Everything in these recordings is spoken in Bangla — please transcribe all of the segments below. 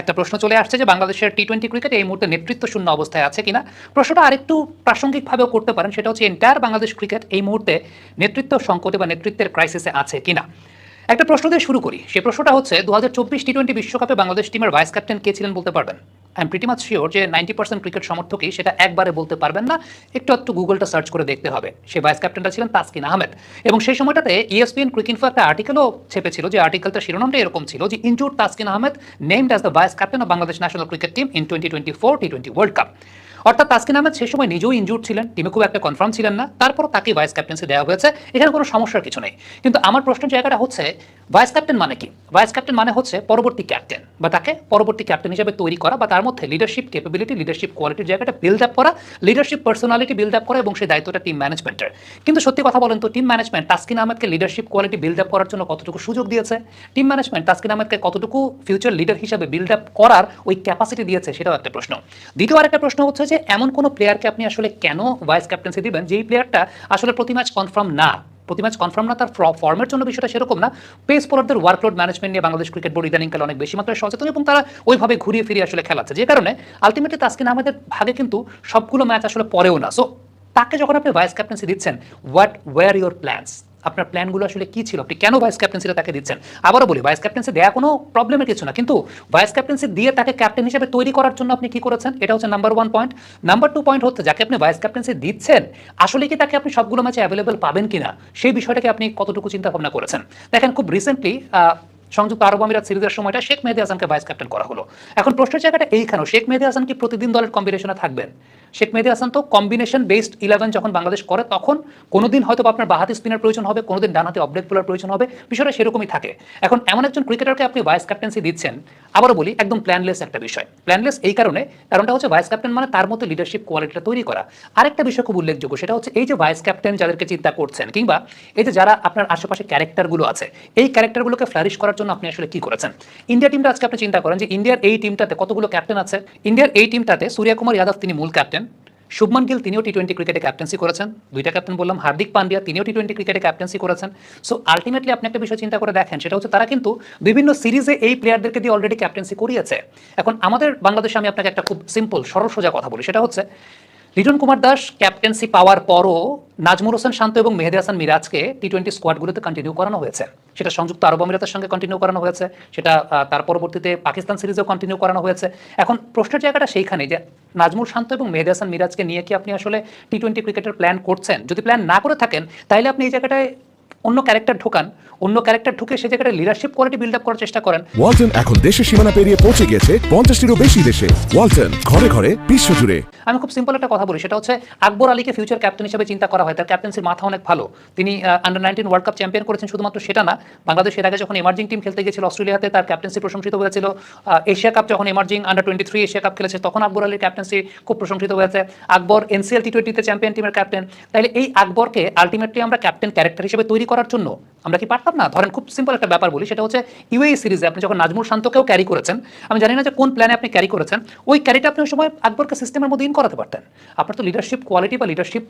একটা প্রশ্ন চলে আসছে যে বাংলাদেশের টি টোয়েন্টি ক্রিকেট এই মুহূর্তে নেতৃত্ব শূন্য অবস্থায় আছে কিনা? প্রশ্নটা আরেকটু প্রাসঙ্গিকভাবেও করতে পারেন। সেটা হচ্ছে এন্টায়ার বাংলাদেশ ক্রিকেট এই মুহূর্তে নেতৃত্ব সংকটে বা নেতৃত্বের ক্রাইসিসে আছে কিনা? একটা প্রশ্ন দিয়ে শুরু করি। সে প্রশ্নটা হচ্ছে দু হাজার চব্বিশ টি টোয়েন্টি বিশ্বকাপে বাংলাদেশ টিমের ভাইস ক্যাপ্টেন কে ছিলেন বলতে পারবেন? I am pretty much sure যে নাইনটি পার্সেন্ট ক্রিকেট সমর্থকই সেটা একবারে বলতে পারবেন না। একটু একটু গুগলটা সার্চ করে দেখতে হবে। সে ভাইস ক্যাপ্টেনটা ছিলেন তাসকিন আহমেদ। এবং সেই সময়টাতে ইএসপিএন ইএসপিএন ক্রিকিনফো একটা আর্টিকেলও ছেপেছিল যে আর্টিকেলটা শিরোনামটা এরকম ছিল যে, injured Taskin Ahmed named as the vice captain of Bangladesh national cricket team in twenty twenty four T twenty world cup অর্থাৎ তাসকিন আহমেদ সেই সময় নিজেও ইনজুর ছিলেন টিমে খুব একটা কনফার্ম ছিলেন না। তারপর তাকে ভাইস ক্যাপ্টেন্সি দেওয়া হয়েছে। এখানে কোনো সমস্যার কিছু নেই। কিন্তু আমার প্রশ্নের জায়গাটা হচ্ছে ভাইস ক্যাপ্টেন মানে কি? ভাইস ক্যাপ্টেন মানে হচ্ছে পরবর্তী ক্যাপ্টেন বা তাকে পরবর্তী ক্যাপ্টেন হিসেবে তৈরি করা বা তার মধ্যে লিডারশিপ ক্যাপাবিলিটি লিডারশিপ কোয়ালিটির জায়গাটা বিল্ড আপ করা লিডারশিপ পার্সোনালিটি বিল্ড আপ করা এবং সেই দায়িত্বটা টিম ম্যানেজমেন্টের কিন্তু সত্যি কথা বলেন তো টিম ম্যানেজমেন্ট তাসকিন আহমেদকে লিডারশিপ কোয়ালিটি বিল্ড আপ করার জন্য কতটুকু সুযোগ দিয়েছে? টিম ম্যানেজমেন্ট তাসকিন আহমেদকে কতটুকু ফিউচার লিডার হিসেবে বিল্ড আপ করার ওই ক্যাপাসিটি দিয়েছে, সেটাও একটা প্রশ্ন। দ্বিতীয় আরেকটা প্রশ্ন হচ্ছে যে এমন কোনো প্লেয়ারকে আপনি আসলে কেন ভাইস ক্যাপ্টেন্সি দিবেন? যেই প্লেয়ারটা আসলে প্রতি ম্যাচ কনফার্ম না, প্রতি ম্যাচ কনফার্ম না, তার ফর্মের জন্য বিষয়টা সেরকম না। পেস বোলারদের ওয়ার্কলোড ম্যানেজমেন্ট নিয়ে বাংলাদেশ ক্রিকেট বোর্ড ইদানিংকালে অনেক বেশি মাত্রায় সচেতন এবং তারা ওইভাবে ঘুরিয়ে ফিরিয়ে আসলে খেলাচ্ছে। যে কারণে আলটিমেটলি তাসকিন আমাদের ভাগে কিন্তু সবগুলো ম্যাচ আসলে পরেও না। সো তাকে যখন আপনি ভাইস ক্যাপ্টেন্সি দিচ্ছেন হোয়াট ওয়ার ইউর প্ল্যানস আপনার প্ল্যানগুলো আসলে কি ছিল? আপনি কেন ভাইস ক্যাপ্টেন্সিটা তাকে দিচ্ছেন? আবারও বলি ভাইস ক্যাপ্টেন্সি দেওয়া কোনো প্রবলেমের কিছু না। কিন্তু ভাইস ক্যাপ্টেন্সি দিয়ে তাকে ক্যাপ্টেন হিসেবে তৈরি করার জন্য আপনি কি করেছেন? এটা হচ্ছে number one point number two point হচ্ছে, যাকে আপনি ভাইস ক্যাপ্টেন্সি দিচ্ছেন, আসলে কি তাকে আপনি সবগুলো ম্যাচে অ্যাভেলেবেল পাবেন কিনা? সেই বিষয়টাকে আপনি কতটুকু চিন্তা ভাবনা করেছেন? দেখেন, খুব রিসেন্টলি সংযুক্ত আরব আমিরাত সিরিজের সময়টা শেখ মেহেদি হাসানকে ভাইস ক্যাপ্টেন করা হলো। এখন প্রশ্নের জায়গাটা এইখানেও, শেখ মেহেদি হাসান কি প্রতিদিন দলের কম্বিনেশনে থাকবেন? শেখ মেহেদি হাসান তো কম্বিনেশন বেসড ইলেভেন যখন বাংলাদেশ করে, তখন কোনোদিন হয়তো আপনার বাহাতি স্পিনের প্রয়োজন হবে, কোনোদিন ডানহাতে অপডেট বোলার প্রয়োজন হবে, বিষয়টা সেরকমই থাকে। এখন এমন একজন ক্রিকেটারকে আপনি ভাইস ক্যাপ্টেন্সি দিচ্ছেন, আবারও বলি, একদম প্ল্যানলেস একটা বিষয়। প্ল্যানলেস এই কারণে, কারণটা হচ্ছে ভাইস ক্যাপ্টেন মানে তার মতো লিডারশিপ কোয়ালিটিটা তৈরি করা। আরেকটা বিষয় খুব উল্লেখযোগ্য, সেটা হচ্ছে এই যে ভাইস ক্যাপ্টেন যাদেরকে চিন্তা করছেন, কিংবা এই যে যারা আপনার আশেপাশে ক্যারেক্টারগুলো আছে, এই ক্যারেক্টারগুলোকে ফ্লারিশ করার জন্য আপনি আসলে কি করেছেন? ইন্ডিয়া টিমটা আজকে আপনি চিন্তা করেন যে ইন্ডিয়ার এই টিমটাতে কতগুলো ক্যাপ্টেন আছে? ইন্ডিয়ার এই টিমটাতে সূর্য কুমার যাদব তিনি মূল ক্যাপ্টেন শুভমান গিল, তিনিও টি টোয়েন্টি ক্রিকেটে ক্যাপ্টেন্সি করেছেন। দুইটা ক্যাপ্টেন বললাম, হার্দিক পান্ডিয়া, তিনিও টি টোয়েন্টি ক্রিকেটে ক্যাপ্টেন্সি করেছেন। সো আলটিমেটলি আপনি একটা বিষয় চিন্তা করে দেখেন, সেটা হচ্ছে তারা কিন্তু বিভিন্ন সিরিজে এই প্লেয়ারদেরকে দিয়ে অলরেডি ক্যাপ্টেন্সি করিয়েছে। এখন আমাদের বাংলাদেশে আমি আপনাকে একটা খুব সিম্পল সরল, সোজা কথা বলি। সেটা হচ্ছে লিটন কুমার দাস ক্যাপ্টেন্সি পাওয়ার পরও নাজমুর হোসেন শান্ত এবং মেহেদি হাসান মিরাজকে টি টোয়েন্টি স্কোয়াডগুলোতে কন্টিনিউ করানো হয়েছে। সেটা সংযুক্ত আরব আমিরাতের সঙ্গে কন্টিনিউ করানো হয়েছে, সেটা তার পরবর্তীতে পাকিস্তান সিরিজেও কন্টিনিউ করানো হয়েছে। এখন প্রশ্নের জায়গাটা সেইখানে যে নাজমুল শান্ত এবং মেহেদি হাসান মিরাজকে নিয়ে কি আপনি আসলে টি টোয়েন্টি ক্রিকেটের প্ল্যান করছেন? যদি প্ল্যান না করে থাকেন তাহলে আপনি এই জায়গাটায় অন্য ক্যারেক্টার ঢোকান অন্য ক্যারেক্টার ঢুকে সেই জায়গাটা লিডারশিপ কোয়ালিটি বিল্ড আপ করার চেষ্টা করেন। ওয়ালটন এখন দেশের সীমানা পেরিয়ে পৌঁছে গিয়েছে পঞ্চাশটিরও বেশি দেশে। ওয়ালটন ঘরে ঘরে বিশ্বজুড়ে। আমি খুব সিম্পল একটা কথা বলি সেটা হচ্ছে আকবর আলীকে ফিউচার ক্যাপ্টেন হিসেবে চিন্তা করা হয় তার ক্যাপ্টেন্সির মাথা অনেক ভালো। তিনি under nineteen world cup champion করেছেন শুধুমাত্র সেটা না বাংলাদেশ এর আগে যখন এমার্জিং টিম খেলতে গিয়েছিল অস্ট্রেলিয়াতে তার ক্যাপ্টেন্সি প্রশংসিত হয়েছিল এশিয়া কাপ যখন emerging under twenty three Asia cup খেলেছে তখন আকবর আলীর ক্যাপ্টেন্সি খুব প্রশংসিত হয়েছে। আকবর এনসিএল টি টোয়েন্টিতে চ্যাম্পিয়ন টিমের ক্যাপ্টেন তাহলে এই আকবরকে আলটিমেটলি আমরা ক্যাপ্টেন ক্যারেক্টার হিসেবে তৈরি করার জন্য আমরা কি পারতাম না? ধরেন খুব সিম্পল একটা ব্যাপার বলি, সেটা হচ্ছে ইউএই সিরিজে আপনি যখন নাজমুল শান্তকেও ক্যারি করেছেন, আমি জানি না যে কোন প্ল্যানে আপনি ক্যারি করেছেন, ওই ক্যারিটা আপনি ওই সময় আকবরকে সিস্টেমের মধ্যে ইন করাতে পারতেন। আপনার তো লিডারশিপ কোয়ালিটি বা লিডারশিপ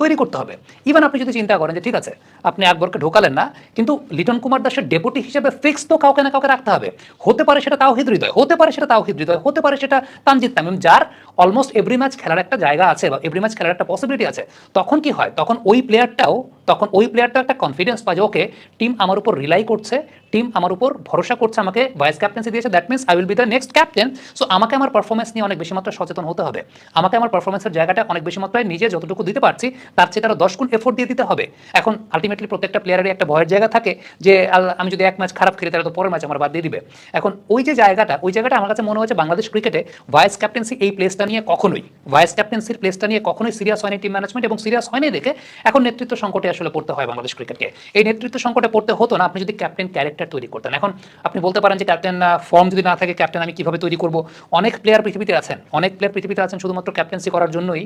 তৈরি করতে হবে। ইভেন আপনি যদি চিন্তা করেন যে ঠিক আছে, আপনি আকবরকে ঢোকালেন না, কিন্তু লিটন কুমার দাসের ডেপুটি হিসেবে ফিক্স তো কাউকে না কাউকে রাখতে হবে। হতে পারে সেটা তাও হৃদয়, হতে পারে সেটা তাও হৃদয়, হতে পারে সেটা তানজিদ তামিম, যার অলমোস্ট এভরি ম্যাচ খেলার একটা জায়গা আছে বা এভরি ম্যাচ খেলার একটা পসিবিলিটি আছে। তখন কি হয়? তখন ওই প্লেয়ারটাও তখন ওই প্লেয়ারটা একটা কনফিডেন্স পায় যে ওকে টিম আমার উপর রিলাই করছে টিম আমার উপর ভরসা করছে, আমাকে ভাইস ক্যাপ্টেন্সি দিয়েছে। That means I will be the next captain so আমাকে আমার পারফরমেন্স নিয়ে অনেক বেশি মাত্রায় সচেতন হতে হবে। আমাকে আমার পারফরমেন্সের জায়গাটা অনেক বেশি মাত্রায় নিজে যতটুকু দিতে পারছি, তার চেয়ে তারা দশ গুণ এফোর্ট দিয়ে দিতে হবে। এখন আলটিমেটলি প্রত্যেকটা প্লেয়ারেরই একটা ভয়ের জায়গা থাকে যে আমি যদি এক ম্যাচ খারাপ খেলি, তাহলে তো পরের ম্যাচ আমার বাদ দিয়ে দিবে। এখন, ওই যে জায়গাটা, ওই জায়গাটা আমার কাছে মনে হচ্ছে বাংলাদেশ ক্রিকেটে ভাইস ক্যাপ্টেন্সি এই প্লেসটা নিয়ে কখনোই ভাইস ক্যাপ্টেন্সির প্লেসটা নিয়ে কখনোই সিরিয়াস হয়নি টিম ম্যানেজমেন্ট এবং সিরিয়াস হয়নি দেখে এখন নেতৃত্ব সংকটে আসলে পড়তে হয় বাংলাদেশ ক্রিকেটকে এই নেতৃত্ব সংকটে পড়তে হতো না। আপনি যদি ক্যাপ্টেন ক্যারেক্টার তৈরি করতেন। এখন আপনি বলতে পারেন যে ক্যাপ্টেন ফর্ম যদি না থাকে ক্যাপ্টেন আমি কীভাবে তৈরি করব? অনেক প্লেয়ার পৃথিবীতে আছেন, অনেক প্লেয়ার পৃথিবীতে আছেন শুধুমাত্র ক্যাপ্টেন্সি করার জন্যই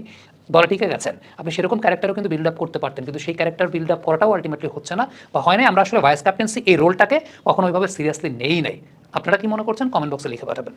দলে টিকে গেছেন। আপনি সেরকম ক্যারেক্টারও কিন্তু বিল্ড আপ করতে পারতেন, কিন্তু সেই ক্যারেক্টার বিল্ড আপ করাটাও আলটিমেটলি হচ্ছে না বা হয় না আমরা আসলে ভাইস ক্যাপ্টেন্সি এই রোলটাকে কখনো ওইভাবে সিরিয়াসলি নেই নাই। আপনারা কি মনে করছেন? কমেন্ট বক্সে লিখে পাঠাবেন।